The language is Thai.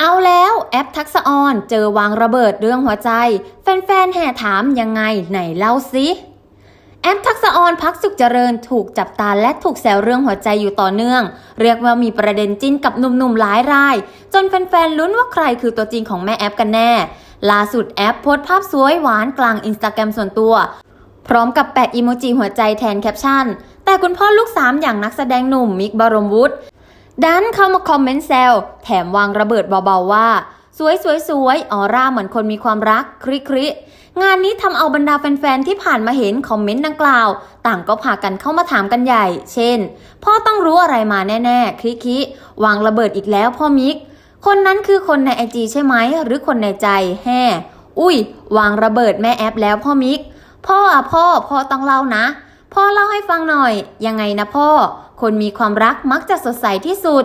เอาแล้วแอปทักษะออนเจอวางระเบิดเรื่องหัวใจ แฟนๆแห่ถามยังไงไหนเล่าสิแอปทักษะออนพักสุขเจริญถูกจับตาและถูกแซวเรื่องหัวใจอยู่ต่อเนื่อง เรียกว่ามีประเด็นจิ้นกับหนุ่มๆหลายราย จนแฟนๆลุ้นว่าใครคือตัวจริงของแม่แอปกันแน่ ล่าสุดแอปโพสภาพสวยหวานกลางอินสตาแกรมส่วนตัว พร้อมกับแปะอีโมจิหัวใจแทนแคปชั่นแต่คุณพ่อลูกสามอย่างนักแสดงหนุ่มมิกบารมวุฒิ ดันเข้ามาคอมเมนต์แซวแถมวางระเบิดเบาๆว่า สวยสวยสวยออร่าเหมือนคนมีความรักคริคริงานนี้ทำเอาบรรดาแฟนๆที่ผ่านมาเห็นคอมเมนต์ดังกล่าว ต่างก็พากันเข้ามาถามกันใหญ่ เช่น พ่อต้องรู้อะไรมาแน่ๆคริคิวางระเบิดอีกแล้วพ่อมิก คนนั้นคือคนในไอจีใช่ไหมหรือคนในใจแฮ่อุ้ย วางระเบิดแม่แอปแล้วพ่อมิก พ่ออะพ่อพ่อต้องเล่านะ พ่อเล่าให้ฟังหน่อย ยังไงนะพ่อ คนมีความรักมักจะสดใสที่สุด